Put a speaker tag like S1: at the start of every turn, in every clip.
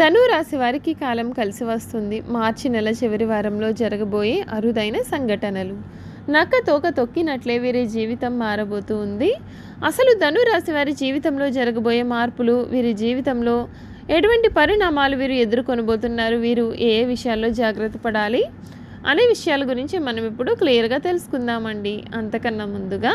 S1: ధను రాశి వారికి కాలం కలిసి వస్తుంది. మార్చి నెల చివరి వారంలో జరగబోయే అరుదైన సంఘటనలు. నక్క తోక తొక్కినట్లే వీరి జీవితం మారబోతూ ఉంది. అసలు ధను రాశి వారి జీవితంలో జరగబోయే మార్పులు వీరి జీవితంలో ఎటువంటి పరిణామాలు వీరు ఎదుర్కొనబోతున్నారు వీరు ఏ ఏ విషయాల్లో జాగ్రత్త పడాలి అనే విషయాల గురించి మనం ఇప్పుడు క్లియర్గా తెలుసుకుందామండి. అంతకన్నా ముందుగా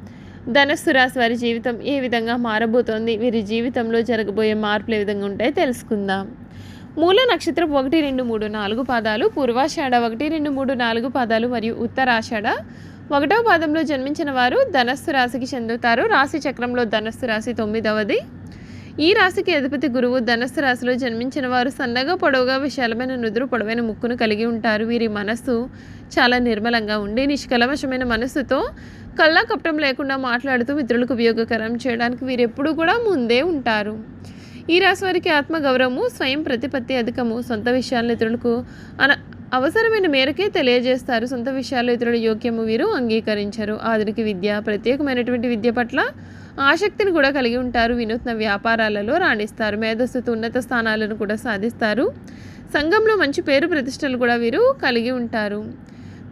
S1: ధనస్సు రాశి వారి జీవితం ఏ విధంగా మారబోతోంది? వీరి జీవితంలో జరగబోయే మార్పులు ఏ విధంగా ఉంటాయో తెలుసుకుందాం. మూల నక్షత్రం ఒకటి రెండు మూడు నాలుగు పాదాలు పూర్వాషాఢ ఒకటి రెండు మూడు నాలుగు పాదాలు మరియు ఉత్తరాషాఢ ఒకటవ పాదంలో జన్మించిన వారు ధనస్సు రాశికి చెందుతారు. రాశి చక్రంలో ధనస్సు రాశి తొమ్మిదవది. ఈ రాశికి అధిపతి గురువు ధనస్సు రాశిలో జన్మించిన వారు సన్నగా పొడవుగా విశాలమైన నుదురు పొడవైన ముక్కును కలిగి ఉంటారు. వీరి మనస్సు చాలా నిర్మలంగా ఉండి నిష్కలవశమైన మనస్సుతో కళ్ళ కప్టం లేకుండా మాట్లాడుతూ ఇతరులకు ఉపయోగకరం చేయడానికి వీరెప్పుడూ కూడా ముందే ఉంటారు. ఈ రాశి వారికి ఆత్మగౌరవము స్వయం ప్రతిపత్తి అధికము. సొంత విషయాలను ఇతరులకు అన అవసరమైన మేరకే తెలియజేస్తారు. సొంత విషయాల్లో ఇతరుల యోగ్యము వీరు అంగీకరించరు. ఆధునిక విద్య ప్రత్యేకమైనటువంటి విద్య పట్ల ఆసక్తిని కూడా కలిగి ఉంటారు. వినూత్న వ్యాపారాలలో రాణిస్తారు. మేధస్సుతో ఉన్నత స్థానాలను కూడా సాధిస్తారు. సంఘంలో మంచి పేరు ప్రతిష్టలు కూడా వీరు కలిగి ఉంటారు.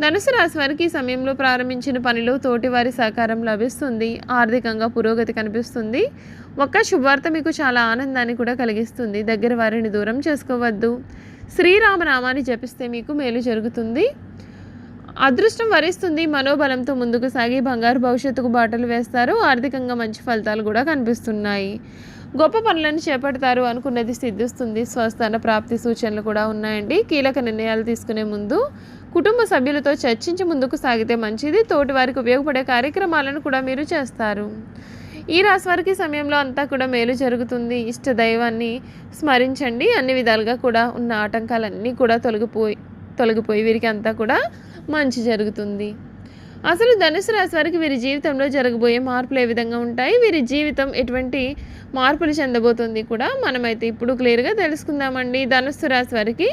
S1: ధనుసు రాశి వారికి ఈ సమయంలో ప్రారంభించిన పనిలో తోటివారి సహకారం లభిస్తుంది ఆర్థికంగా పురోగతి కనిపిస్తుంది. ఒక్క శుభవార్త మీకు చాలా ఆనందాన్ని కూడా కలిగిస్తుంది. దగ్గర వారిని దూరం చేసుకోవద్దు. శ్రీరామనామాన్ని జపిస్తే మీకు మేలు జరుగుతుంది. అదృష్టం వరిస్తుంది. మనోబలంతో ముందుకు సాగి బంగారు భవిష్యత్తుకు బాటలు వేస్తారు. ఆర్థికంగా మంచి ఫలితాలు కూడా కనిపిస్తున్నాయి. గొప్ప పనులను చేపడతారు అనుకున్నది సిద్ధిస్తుంది. స్వస్థాన ప్రాప్తి సూచనలు కూడా ఉన్నాయండి. కీలక నిర్ణయాలు తీసుకునే ముందు కుటుంబ సభ్యులతో చర్చించి ముందుకు సాగితే మంచిది. తోటి వారికి ఉపయోగపడే కార్యక్రమాలను కూడా మీరు చేస్తారు. ఈ రాశి వారికి సమయంలో అంతా కూడా మేలు జరుగుతుంది. ఇష్ట దైవాన్ని స్మరించండి. అన్ని విధాలుగా కూడా ఉన్న ఆటంకాలన్నీ కూడా తొలగిపోయి తొలగిపోయి వీరికి అంతా కూడా మంచి జరుగుతుంది. అసలు ధనుసు రాశి వారికి వీరి జీవితంలో జరగబోయే మార్పులు ఏ విధంగా ఉంటాయి? వీరి జీవితం ఎటువంటి మార్పులు చెందబోతుంది కూడా మనమైతే ఇప్పుడు క్లియర్గా తెలుసుకుందామండి. ధనుస్సు రాశి వారికి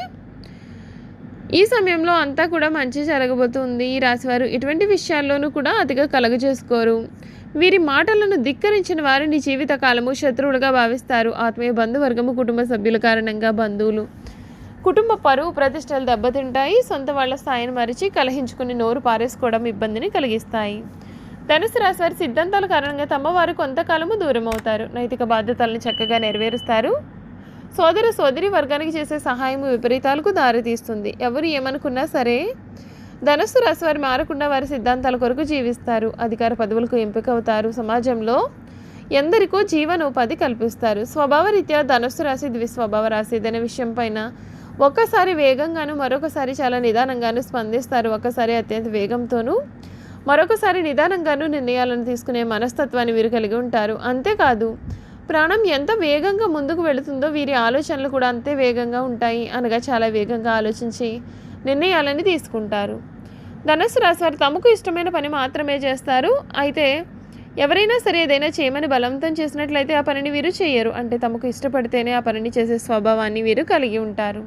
S1: ఈ సమయంలో అంతా కూడా మంచి జరగబోతుంది. ఈ రాశివారు ఇటువంటి విషయాల్లోనూ కూడా అతిగా కలుగజేసుకోరు. వీరి మాటలను ధిక్కరించిన వారిని జీవిత కాలము శత్రువులుగా భావిస్తారు. ఆత్మీయ బంధువర్గము కుటుంబ సభ్యుల కారణంగా బంధువులు. కుటుంబ పరువు ప్రతిష్టలు దెబ్బతింటాయి. సొంత వాళ్ళ స్థాయిని మరిచి కలహించుకుని నోరు పారేసుకోవడం ఇబ్బందిని కలిగిస్తాయి. ధనుసు రాశి వారి సిద్ధాంతాల కారణంగా తమ వారు కొంతకాలము దూరం అవుతారు నైతిక బాధ్యతలను చక్కగా నెరవేరుస్తారు. సోదర సోదరి వర్గానికి చేసే సహాయం విపరీతాలకు దారితీస్తుంది. ఎవరు ఏమనుకున్నా సరే ధనస్సు రాశి వారు మారకుండా వారి సిద్ధాంతాల కొరకు జీవిస్తారు. అధికార పదవులకు ఎంపిక అవుతారు సమాజంలో ఎందరికో జీవనోపాధి కల్పిస్తారు. స్వభావరీత్యా ధనస్సు రాశి ద్విస్వభావ రాశి ఏదైనా విషయం పైన ఒక్కసారి వేగంగాను మరొకసారి చాలా నిదానంగాను స్పందిస్తారు. ఒకసారి అత్యంత వేగంతోనూ మరొకసారి నిదానంగాను నిర్ణయాలను తీసుకునే మనస్తత్వాన్ని వీరు కలిగి ఉంటారు. అంతేకాదు ప్రాణం ఎంత వేగంగా ముందుకు వెళుతుందో వీరి ఆలోచనలు కూడా అంతే వేగంగా ఉంటాయి అనగా చాలా వేగంగా ఆలోచించి నిర్ణయాలని తీసుకుంటారు. ధనస్సు రాశి వారు తమకు ఇష్టమైన పని మాత్రమే చేస్తారు. అయితే ఎవరైనా సరే ఏదైనా చేయమని బలవంతం చేసినట్లయితే ఆ పనిని వీరు చేయరు. అంటే తమకు ఇష్టపడితేనే ఆ పనిని చేసే స్వభావాన్ని వీరు కలిగి ఉంటారు.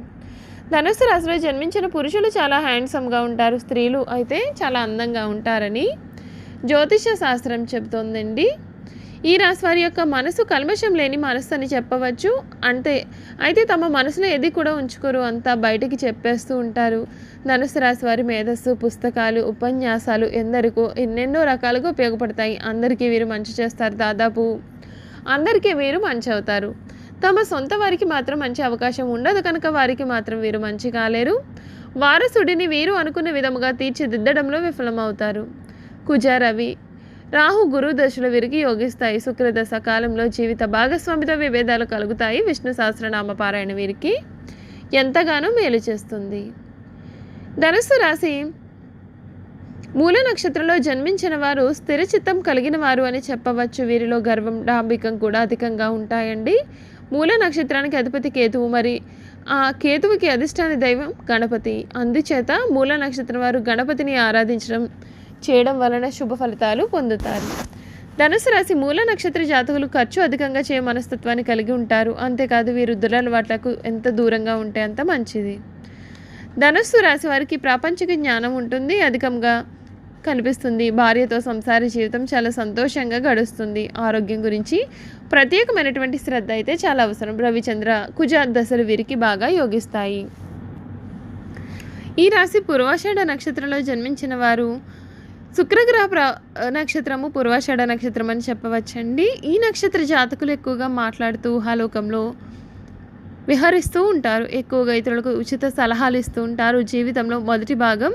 S1: ధనుస్సు రాశిలో జన్మించిన పురుషులు చాలా హ్యాండ్సమ్గా ఉంటారు. స్త్రీలు అయితే చాలా అందంగా ఉంటారని జ్యోతిష శాస్త్రం చెబుతోందండి. ఈ రాశి వారి యొక్క మనసు కల్మషం లేని మనసు అని చెప్పవచ్చు. అంతే అయితే తమ మనసులో ఏది కూడా ఉంచుకోరు. అంతా బయటికి చెప్పేస్తూ ఉంటారు. ధనుసు రాశి వారి మేధస్సు పుస్తకాలు ఉపన్యాసాలు ఎందరికో ఎన్నెన్నో రకాలుగా ఉపయోగపడతాయి. అందరికీ వీరు మంచి చేస్తారు దాదాపు. అందరికీ వీరు మంచి అవుతారు. తమ సొంత వారికి మాత్రం మంచి అవకాశం ఉండదు కనుక వారికి మాత్రం వీరు మంచి కాలేరు. వారసుడిని వీరు అనుకున్న విధముగా తీర్చిదిద్దడంలో విఫలమవుతారు. కుజ రవి రాహు గురు దశలు విరిగి యోగిస్తాయి. శుక్రదశ కాలంలో జీవిత భాగస్వామితో విభేదాలు కలుగుతాయి. విష్ణు సహస్రనామ పారాయణ వీరికి ఎంతగానో మేలు చేస్తుంది. ధనుస్సు రాశి మూల నక్షత్రంలో జన్మించిన వారు స్థిర చిత్తం కలిగిన వారు అని చెప్పవచ్చు. వీరిలో గర్వం డాంబికం కూడా అధికంగా ఉంటాయండి. మూల నక్షత్రానికి అధిపతి కేతువు. మరి ఆ కేతువుకి అధిష్టాన దైవం గణపతి. అందుచేత మూల నక్షత్రం వారు గణపతిని ఆరాధించడం చేయడం వలన శుభ ఫలితాలు పొందుతారు. ధనుసు రాశి మూల నక్షత్ర జాతకులు ఖర్చు అధికంగా చేయ మనస్తత్వాన్ని కలిగి ఉంటారు. అంతేకాదు వీరు దురలవాట్లకు ఎంత దూరంగా ఉంటే అంత మంచిది. ధనుస్సు రాశి వారికి ప్రాపంచిక జ్ఞానం ఉంటుంది అధికంగా కనిపిస్తుంది. భార్యతో సంసార జీవితం చాలా సంతోషంగా గడుస్తుంది. ఆరోగ్యం గురించి ప్రత్యేకమైనటువంటి శ్రద్ధ అయితే చాలా అవసరం. రవిచంద్ర కుజ దశలు వీరికి బాగా యోగిస్తాయి. ఈ రాశి పూర్వాషాఢ నక్షత్రంలో జన్మించిన వారు శుక్రగ్రహ ప్ర నక్షత్రము పూర్వాషాఢ నక్షత్రం అని చెప్పవచ్చండి. ఈ నక్షత్ర జాతకులు ఎక్కువగా మాట్లాడుతూ ఊహాలోకంలో విహరిస్తూ ఉంటారు. ఎక్కువగా ఇతరులకు ఉచిత సలహాలు ఇస్తూ ఉంటారు. జీవితంలో మొదటి భాగం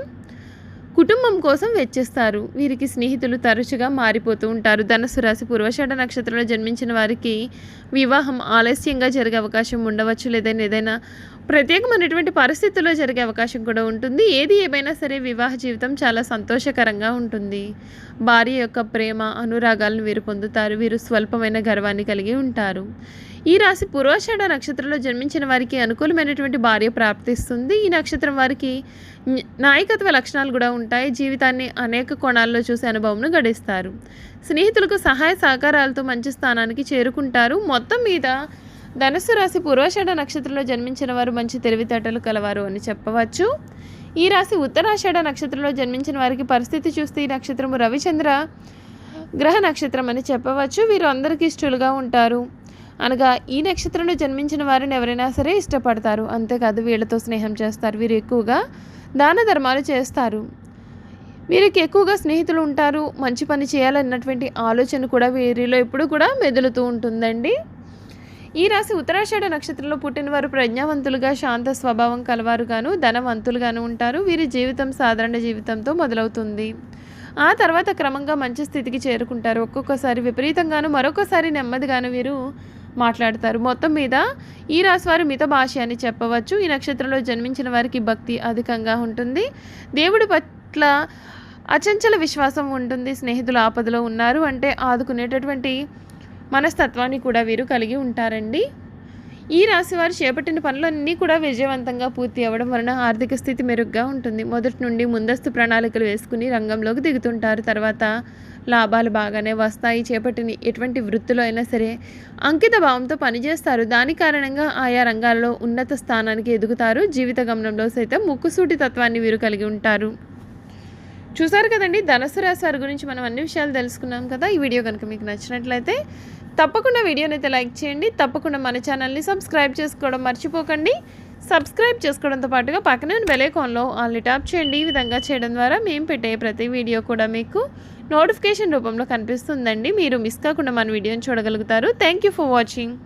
S1: కుటుంబం కోసం వెచ్చిస్తారు. వీరికి స్నేహితులు తరచుగా మారిపోతూ ఉంటారు. ధనుసు రాశి పూర్వషాఢ నక్షత్రంలో జన్మించిన వారికి వివాహం ఆలస్యంగా జరిగే అవకాశం ఉండవచ్చు. లేదని ఏదైనా ప్రత్యేకమైనటువంటి పరిస్థితుల్లో జరిగే అవకాశం కూడా ఉంటుంది. ఏది ఏమైనా సరే వివాహ జీవితం చాలా సంతోషకరంగా ఉంటుంది. భార్య యొక్క ప్రేమ అనురాగాలను వీరు పొందుతారు. వీరు స్వల్పమైన గర్వాన్ని కలిగి ఉంటారు. ఈ రాశి పూర్వాషాఢ నక్షత్రంలో జన్మించిన వారికి అనుకూలమైనటువంటి భార్య ప్రాప్తిస్తుంది. ఈ నక్షత్రం వారికి నాయకత్వ లక్షణాలు కూడా ఉంటాయి. జీవితాన్ని అనేక కోణాల్లో చూసే అనుభవంను గడిస్తారు. స్నేహితులకు సహాయ సహకారాలతో మంచి స్థానానికి చేరుకుంటారు. మొత్తం మీద ధనుసు రాశి పూర్వాషాఢ నక్షత్రంలో జన్మించిన వారు మంచి తెలివితేటలు కలవారు అని చెప్పవచ్చు. ఈ రాశి ఉత్తరాషాఢ నక్షత్రంలో జన్మించిన వారికి పరిస్థితి చూస్తే ఈ నక్షత్రము రవిచంద్ర గ్రహ నక్షత్రం అని చెప్పవచ్చు. వీరు అందరికీ ఇష్టలుగా ఉంటారు. అనగా ఈ నక్షత్రంలో జన్మించిన వారిని ఎవరైనా సరే ఇష్టపడతారు. అంతేకాదు వీళ్ళతో స్నేహం చేస్తారు. వీరు ఎక్కువగా దాన ధర్మాలు చేస్తారు. వీరికి ఎక్కువగా స్నేహితులు ఉంటారు. మంచి పని చేయాలన్నటువంటి ఆలోచన కూడా వీరిలో ఎప్పుడు కూడా మెదులుతూ ఉంటుందండి. ఈ రాశి ఉత్తరాషాఢ నక్షత్రంలో పుట్టినవారు ప్రజ్ఞావంతులుగా శాంత స్వభావం కలవారుగాను ధనవంతులుగాను ఉంటారు. వీరి జీవితం సాధారణ జీవితంతో మొదలవుతుంది. ఆ తర్వాత క్రమంగా మంచి స్థితికి చేరుకుంటారు. ఒక్కొక్కసారి విపరీతంగాను మరొకసారి నెమ్మదిగాను వీరు మాట్లాడతారు. మొత్తం మీద ఈ రాశి వారు మిత భాష అని చెప్పవచ్చు. ఈ నక్షత్రంలో జన్మించిన వారికి భక్తి అధికంగా ఉంటుంది. దేవుడి పట్ల అచంచల విశ్వాసం ఉంటుంది. స్నేహితులు ఆపదలో ఉన్నారు అంటే ఆదుకునేటటువంటి మనస్తత్వాన్ని కూడా వీరు కలిగి ఉంటారండి. ఈ రాశి వారు చేపట్టిన పనులన్నీ కూడా విజయవంతంగా పూర్తి అవ్వడం వలన ఆర్థిక స్థితి మెరుగ్గా ఉంటుంది. మొదటి నుండి ముందస్తు ప్రణాళికలు వేసుకుని రంగంలోకి దిగుతుంటారు. తర్వాత లాభాలు బాగానే వస్తాయి. చేపట్టిన ఎటువంటి వృత్తిలో అయినా సరే అంకిత భావంతో పనిచేస్తారు. దాని కారణంగా ఆయా రంగాల్లో ఉన్నత స్థానానికి ఎదుగుతారు. జీవిత గమనంలో సైతం ముక్కుసూటి తత్వాన్ని వీరు కలిగి ఉంటారు. చూసారు కదండి ధనుసు రాశి వారి గురించి మనం అన్ని విషయాలు తెలుసుకున్నాం కదా. ఈ వీడియో కనుక మీకు నచ్చినట్లయితే తప్పకుండా వీడియోని అయితే లైక్ చేయండి. తప్పకుండా మన ఛానల్ని సబ్స్క్రైబ్ చేసుకోవడం మర్చిపోకండి. సబ్స్క్రైబ్ చేసుకోవడంతో పాటుగా పక్కనే బెలైకాన్లో ఆల్ని ట్యాప్ చేయండి. ఈ విధంగా చేయడం ద్వారా మేము పెట్టే ప్రతి వీడియో కూడా మీకు నోటిఫికేషన్ రూపంలో కనిపిస్తుందండి. మీరు మిస్ కాకుండా మన వీడియోని చూడగలుగుతారు. Thank you for watching